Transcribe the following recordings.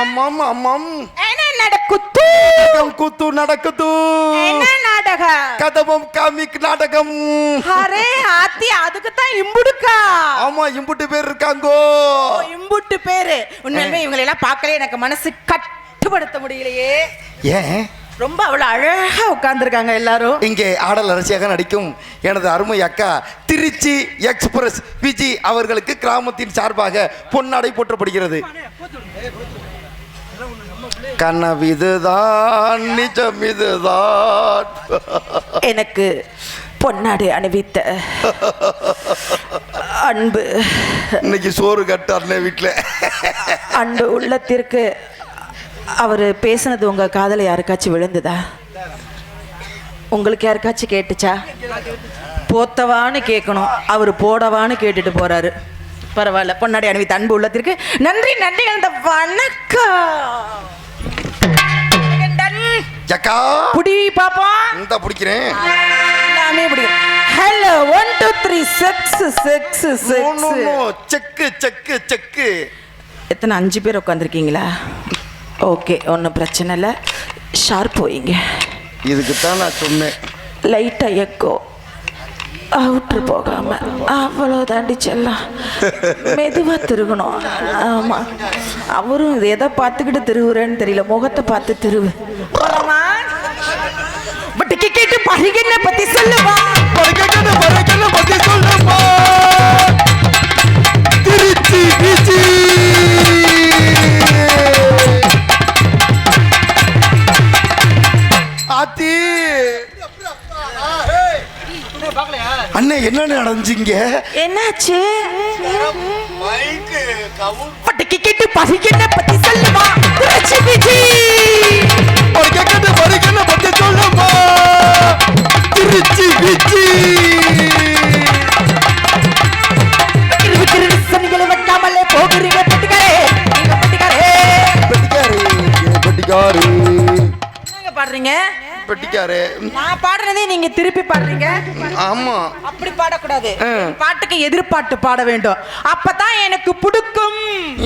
அம்மாம் அம்மாம். என்ன நடக்குது? கூத்து நடக்குது. என்ன நாடகம்? கதவம் காமிக் நாடகம். அரே ஆத்தி அதுக்கு தான் இம்புடுக்கா. ஆமா இம்புட்டு பேர் இருக்காங்கோ. இம்புட்டு பேரு. உண்மையிலுமே இவங்களை எல்லாம் பார்க்கலே எனக்கு மனசு கட்டுப்படுத்த முடியலையே. ஏன்? ரொம்ப அவ்வளவு அழகா உட்கார்ந்துருக்காங்க எல்லாரும். இங்கே ஆடல் அரசியாக நடிக்கும் எனது அருமை அக்கா திருச்சி எக்ஸ்பிரஸ் விஜி அவர்களுக்கு கிராமத்தின் சார்பாக பொன்னாடை போற்றப்படுகிறது. கனவிதுதான் நிஜம் இதுதான் எனக்கு பொன்னாடு அணிவித்த அன்பு. இன்னைக்கு சோறு கட்டார்னே வீட்டில் அன்பு உள்ளத்திற்கு அவர் பேசுனது உங்க காதல யாருக்காச்சும் விழுந்ததா? உங்களுக்கு யாருக்காச்சும் கேட்டுச்சா? போத்தவான்னு கேட்கணும். அவர் போடவான்னு கேட்டுட்டு போறாரு. பரவாயில்ல பொன்னாடி அணிவித்த அன்பு உள்ளத்திற்கு நன்றி நன்றி அந்த வணக்கம். அக்கா புடி பாப்போம் இந்த பிடிக்கிறேன். எல்லாமே பிடிக்கும். Hello one two three six six six. Check check check. எத்தனை அஞ்சு பேர் உட்காந்துருக்கீங்களா ஓகே ஒன்றும் பிரச்சனை இல்லை. ஷார்ப் போயிங்க. இதுக்கு தான் நான் சொன்னேன். லைட்டாக எக்கோ அவுட்ரு போகாம அவ்வளோ தாண்டி செல்லாம் மெதுவாக திருகணும். ஆமாம் அவரும் இது எதை பார்த்துக்கிட்டு திருவுறேன்னு தெரியல. முகத்தை பார்த்து திருவு பட் கேட்டு பருகின பற்றி சொல்லுவா. பறக்கணும், பறக்கணும், பற்றி சொல்லுப்பா. என்ன நடந்துச்சிங்க என்னாச்சு? பட்டுக்கு கேட்டு திருச்சி பறக்கணும், பத்தி. திருச்சி. கிருவி கிருவி சனிகளை வைக்காமலே போகிறீங்க பெட்டிக்காரே. பெட்டிக்காரே. பெட்டிக்காரு பாடுறீங்க? பெட்டிக்காரு நான் பாடுறதே நீங்க திருப்பி பாடுறீங்க? ஆமா. அப்படி பாடக்கூடாது. பாட்டுக்கு எதிர்பாட்டு பாட வேண்டும். அப்பதான் எனக்கு பிடிக்கும்.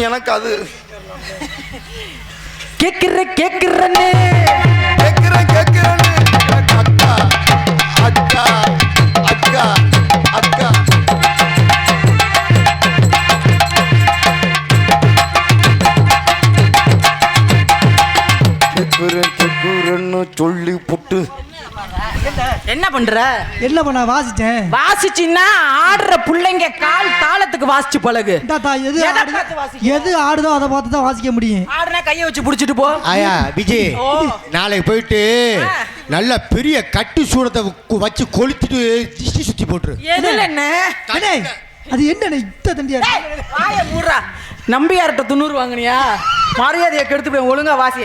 எனக்கு அது. கேக்குற கேக்குறன்னு என்ன? பண்ற? என்ன பண்ண வாசிட்டேன் வாசிச்சின்னா ஆடுற புள்ளைங்க கால் தாளத்துக்கு வாசிச்சு பழகு. எது எதை ஆடுதோ? அதை பார்த்து தான் வாசிக்க முடியும். ஆடுனா கையை வச்சு புடிச்சிட்டு போ. ஆயா விஜய். நாளைக்கு போயிட்டு. நல்ல பெரிய கட்டு சூடத்தை வச்சு கொளுத்திட்டு திஷ்டி சுத்தி போட்டுரு. எதுல என்ன? அண்ணே, அது என்ன இத்த தண்டியா வாயை மூடுறா. நம்பியார்கிட்ட துண்ணூறு வாங்குனியா? மரியாதையை கெடுத்து போய் ஒழுங்கா வாசி.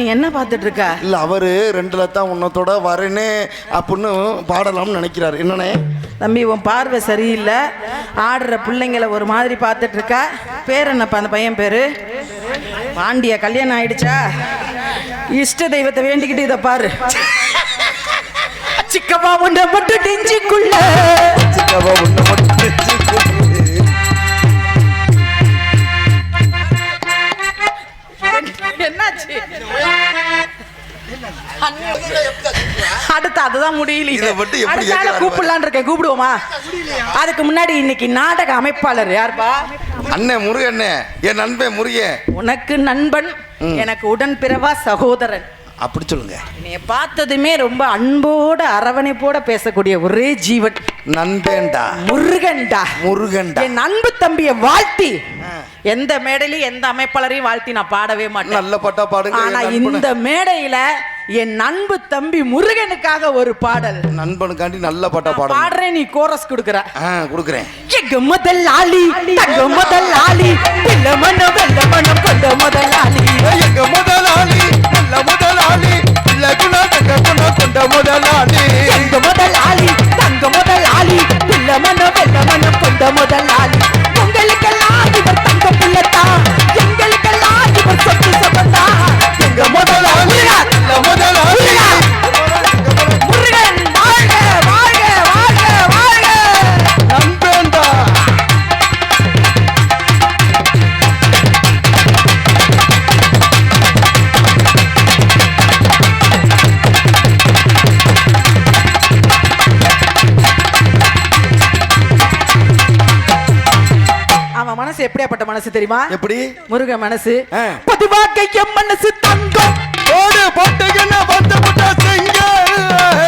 நீ என்ன பார்த்துட்டு இருக்க இல்ல அவரு ரெண்டு லட்சம் உன்னத்தோட வரேன்னு அப்படின்னு பாடலாம்னு நினைக்கிறாரு. என்னண்ணே? தம்பி உன் பார்வை சரியில்லை. ஆடுற பிள்ளைங்கள ஒரு மாதிரி பார்த்துட்டு இருக்கா பேர் என்னப்பா அந்த பையன் பேரு? பாண்டிய கல்யாணம் ஆயிடுச்சா? இஷ்ட தெய்வத்தை வேண்டிக்கிட்டு இதை பாரு. சிக்கப்பா உன்னை மட்டும் நெஞ்சுக்குள்ள. சிக்காவா உன்னை மட்டும். என்னாச்சு? அடுத்து அதுதான் முடியல இதை மட்டும் எப்படி அடுத்த ஆளை கேட்கறாரு கூப்பிடலான்னு இருக்கேன் கூப்பிடுவோமா? அதுக்கு முன்னாடி இன்னைக்கு நாடக அமைப்பாளர் யாருப்பா? அண்ணே முருகண்ணே என் நண்பன் முருகன் உனக்கு நண்பன் எனக்கு உடன் பிறவா சகோதரன். அப்படி சொல்லுங்க. என்னைய பார்த்ததுமே ரொம்ப அன்போட அரவணைப்போட பேசக்கூடிய ஒரே ஜீவன். நண்பேண்டா. முருகன்டா. முருகன்டா. என் அன்பு தம்பியை வாழ்த்தி. எந்த மேடையிலும் எந்த அமைப்பாளரையும் வாழ்த்தி நான் பாடவே மாட்டேன். நல்ல பாட்டா பாடுங்க ஆனா இந்த மேடையில என் அன்பு தம்பி முருகனுக்காக ஒரு பாடல். நண்பனுக்காண்டி நல்ல பாட்டா பாடுங்க பாடுறேன் நீ கோரஸ் கொடுக்குற. ஆ கொடுக்குறேன். எங்க முதலாளி தங்க முதலாளி பிள்ள மனம் வெள்ள மனம் கொண்ட முதலாளி எங்க முதலாளி நல்ல முதலாளி. லகுனா தங்க குண கொண்ட முதலாளி. எங்க முதலாளி தங்க முதலாளி. பிள்ள மனம் வெள்ள மனம் கொண்ட முதலாளி. உங்களுக்கெல்லாம் இவர் தங்க பிள்ளைத்தா. எங்களுக்கெல்லாம் இவர் சொத்து சபந்தா எங்க முதலாளி நல்ல முதலாளி. மனசு தெரியுமா? எப்படி? முருக மனசு. பொதுவாக என் மனசு தங்கம். போடு போட்டுக்கின்னு வந்து புட்டா சிங்க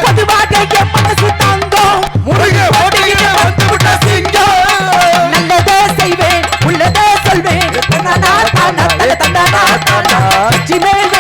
பொதுவாக என் மனசு தங்கம். முருக போட்டுக்கின்னு வந்து புட்டா சிங்க நல்லதே செய்வேன் உள்ளதே சொல்வேன். தன்னானா, தானா, தல, தன்னானா, தானா. வெற்றி மேல்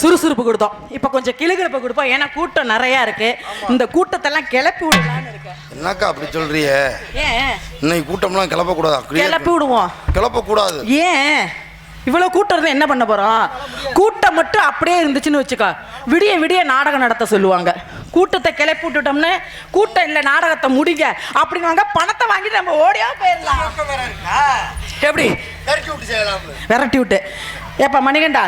சுறுசுறுப்பு கொடுத்தோம். இப்போ கொஞ்சம் கிளுகிழப்பு கொடுப்போம். ஏன்னா கூட்டம் நிறைய இருக்கு. இந்த கூட்டத்தெல்லாம் கிளப்பி விடலான்னு இருக்கேன். என்னக்கா அப்படி சொல்றிய ஏன்? இன்னைக்கு கூட்டம்லாம் கிளப்பக்கூடாது? அப்படியே கிளப்பி விடுவோம். கிளப்பக்கூடாது. ஏன்? இவ்வளவு கூட்டம் இருந்தா என்ன பண்ண போறோம்? கூட்டம் மட்டும் அப்படியே இருந்துச்சுன்னு வச்சுக்கோ. விடிய விடிய நாடகம் நடத்த சொல்லுவாங்க. கூட்டத்தை கிளப்பி விட்டுட்டோம்னு கூட்டம் இல்லை நாடகத்தை முடிங்க அப்படிங்குவாங்க. பணத்தை வாங்கிட்டு நம்ம ஓடியா போயிடலாம். எப்படி? விரட்டி விட்டு. ஏப்பா மணிகண்டா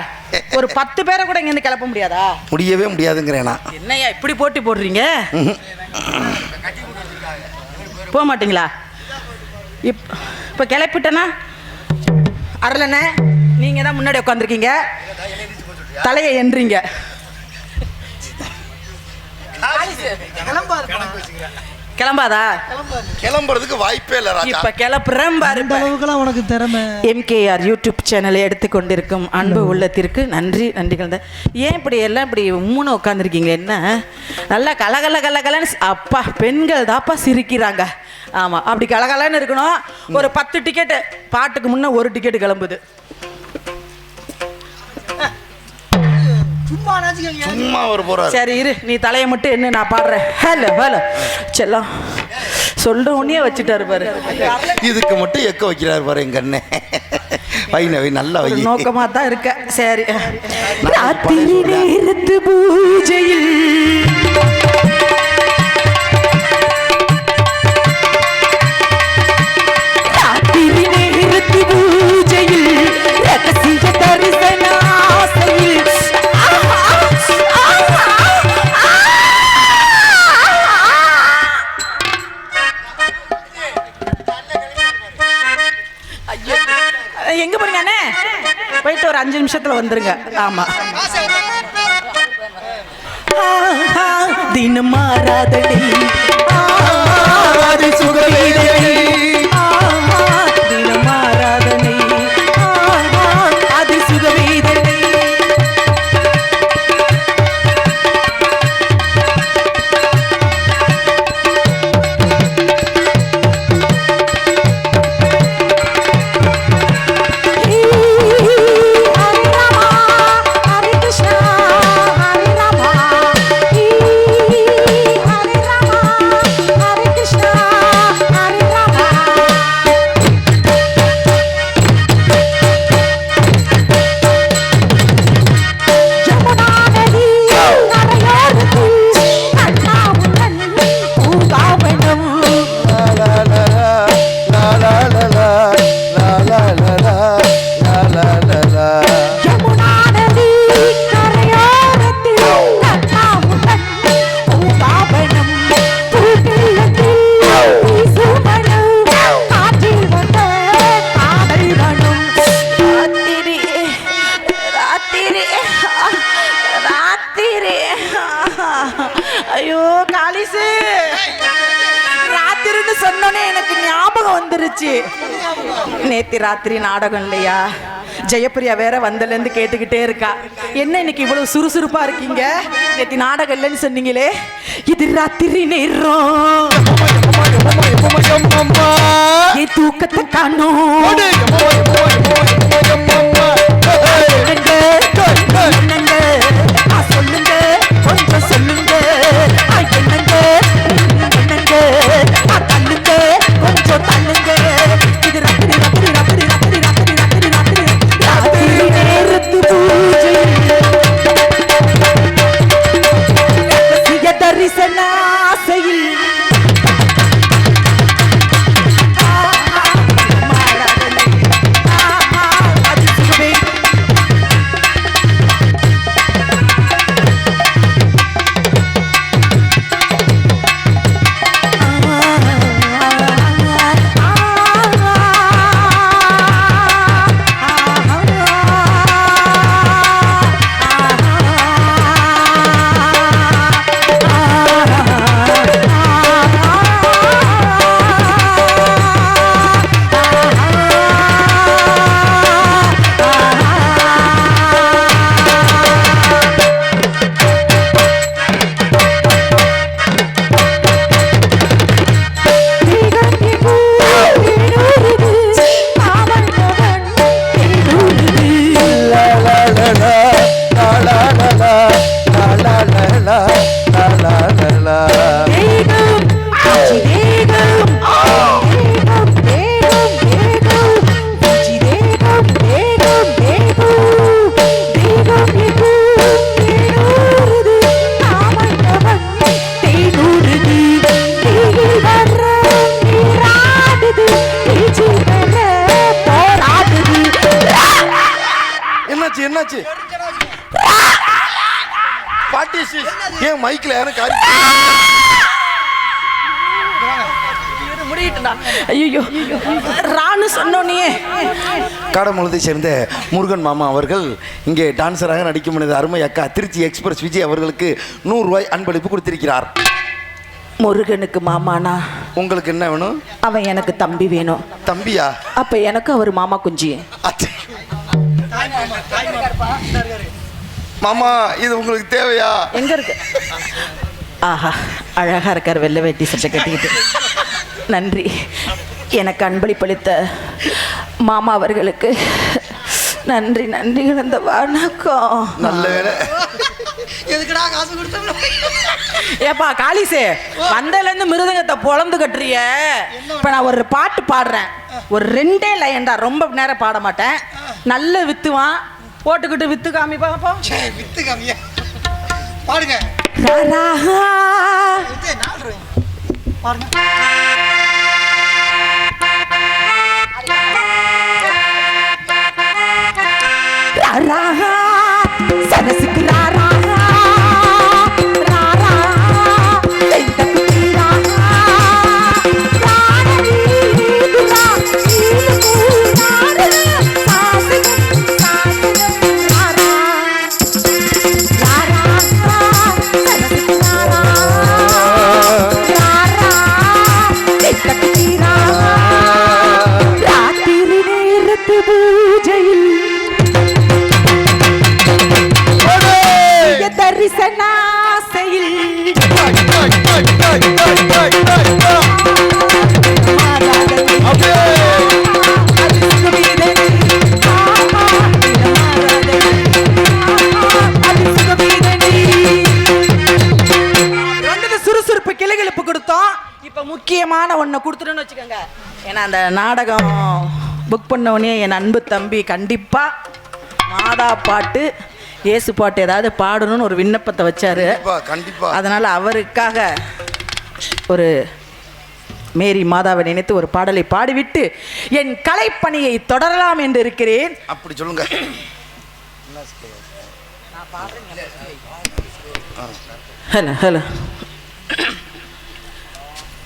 ஒரு பத்து பேரை கூட இங்கேருந்து கிளப்ப முடியாதா? முடியவே முடியாதுங்கிறேனா என்னய்யா இப்படி போட்டி போடுறீங்க? போக மாட்டீங்களா? இப் இப்போ கிளப்பிட்டேன்னா? அருளண்ணே நீங்கள் தான் முன்னாடி உட்காந்துருக்கீங்க தலையை என்றீங்க. கிளம்பாதா கிளம்புறதுக்கு வாய்ப்பே இல்லை ராஜா. இப்ப கிளப்புறேன் பாரு அளவுக்குலாம் உனக்கு திறமை. எம்கேஆர் யூடியூப் சேனலை எடுத்துக்கொண்டிருக்கும் அன்பு உள்ளத்திற்கு நன்றி நன்றிகள் தான் ஏன் இப்படி எல்லாம் இப்படி உம்முன்னு உட்காந்துருக்கீங்க என்ன? நல்லா கலகல கலகலன்னு அப்பா பெண்கள் தாப்பா சிரிக்கிறாங்க. ஆமாம் அப்படி கலகலன்னு இருக்கணும். ஒரு பத்து டிக்கெட்டு பாட்டுக்கு முன்னே ஒரு டிக்கெட் கிளம்புது. சும்மா சும்மா ஒரு போறாரு. சரி இரு. நீ தலையை மட்டும் என்ன நான் பாடுறேன். Hello hello. செல்லம் சொல்ற உடனே வச்சுட்டாரு பாரு. இதுக்கு மட்டும் எக்க வைக்கிறாரு பாரு எங்க அண்ணன் வைன வை நல்லா வை. நோக்கமா தான் இருக்க. சரி. ராத்திரி நேரத்து பூஜையில் வந்துருங்க. ஆமா. ஆஹா, தினம் மாறாதடி. ஆறாது ஜெயப்பிரியா வேற வந்தலேருந்து கேட்டுக்கிட்டே இருக்கா. என்ன இன்னைக்கு இவ்வளவு சுறுசுறுப்பா இருக்கீங்க? நேற்று நாடகம் இல்லைன்னு சொன்னீங்களே இது ராத்திரி நேரம். என் தூக்கத்தை காணும். சொல்லுங்க. கொஞ்சம் சொல்லுங்க. ஆ, தள்ளுங்க. காடமுழுதை சேர்ந்த முருகன் மாமா அவர்கள் இங்கே டான்சராக நடிக்கும் எனது அருமை அக்கா திருச்சி எக்ஸ்பிரஸ் விஜய் அவர்களுக்கு நூறு ரூபாய் அன்பளிப்பு கொடுத்திருக்கிறார். முருகனுக்கு மாமானா? உங்களுக்கு என்ன வேணும்? அவன் எனக்கு தம்பி வேணும். தம்பியா? அப்ப எனக்கு அவர் மாமா குஞ்சி. மாமா இது உங்களுக்கு தேவையா? எங்க இருக்கு? ஆஹா அழகா இருக்கார் வெள்ளை வேட்டி சட்டை கட்டிக்கிட்டு. நன்றி. எனக்கு அன்பளிப்பளித்த மாமா அவர்களுக்கு நன்றி நன்றி கிடந்த வணக்கம். நல்ல வேலை எதுக்குடா காசு கொடுத்தோம்? ஏப்பா காளிசே வந்ததுலேருந்து மிருதங்கத்தை பொழந்து கட்டுறிய. இப்போ நான் ஒரு பாட்டு பாடுறேன். ஒரு ரெண்டே லைன் தான் ரொம்ப நேரம் பாட மாட்டேன். நல்ல வித்துவான் போட்டுக்கிட்டு வித்து காமி பாப்போம் சே வித்து காமியா. பாடுங்க. பாருங்க Sana sa முக்கியமான ஒண்ணை கொடுத்துட்டோன்னு வச்சுக்கோங்க. ஏன்னா அந்த நாடகம் புக் பண்ண உடனே என் அன்பு தம்பி கண்டிப்பா மாதா பாட்டு இயேசு பாட்டு ஏதாவது பாடணும்னு ஒரு விண்ணப்பத்தை வச்சாரு. கண்டிப்பா கண்டிப்பா. அதனால அவருக்காக ஒரு மேரி மாதாவை நினைத்து ஒரு பாடலை பாடிவிட்டு என் கலைப்பணியை தொடரலாம் என்று இருக்கிறேன். அப்படி சொல்லுங்க. Hello hello.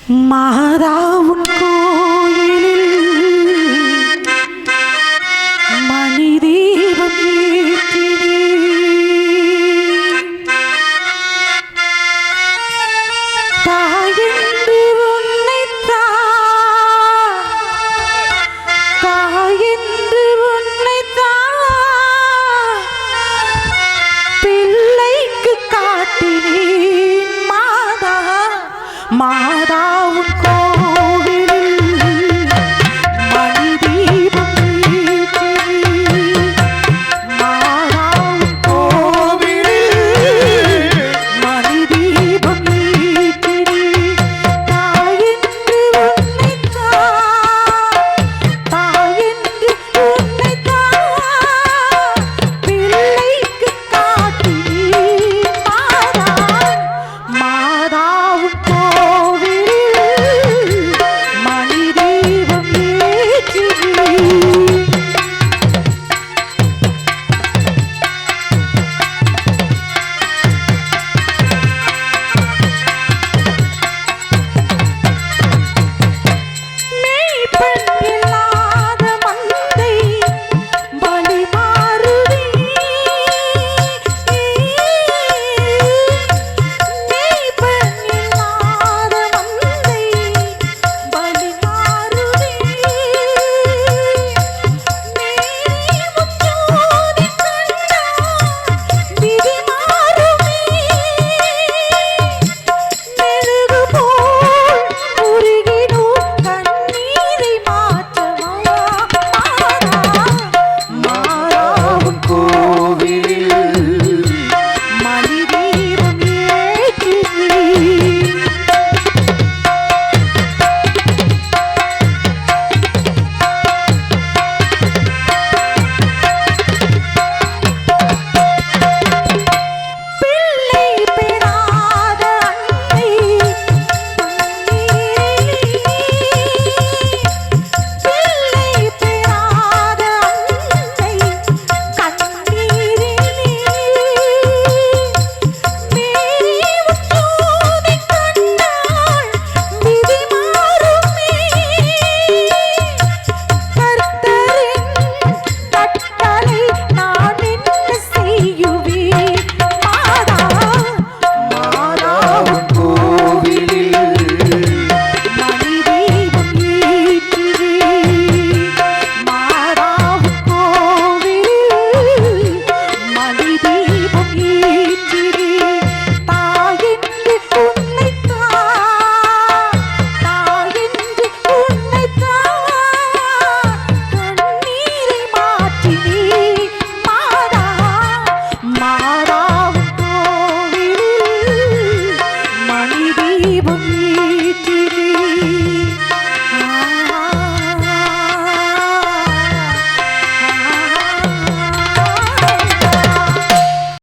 മാതാവ് കോയിലിൽ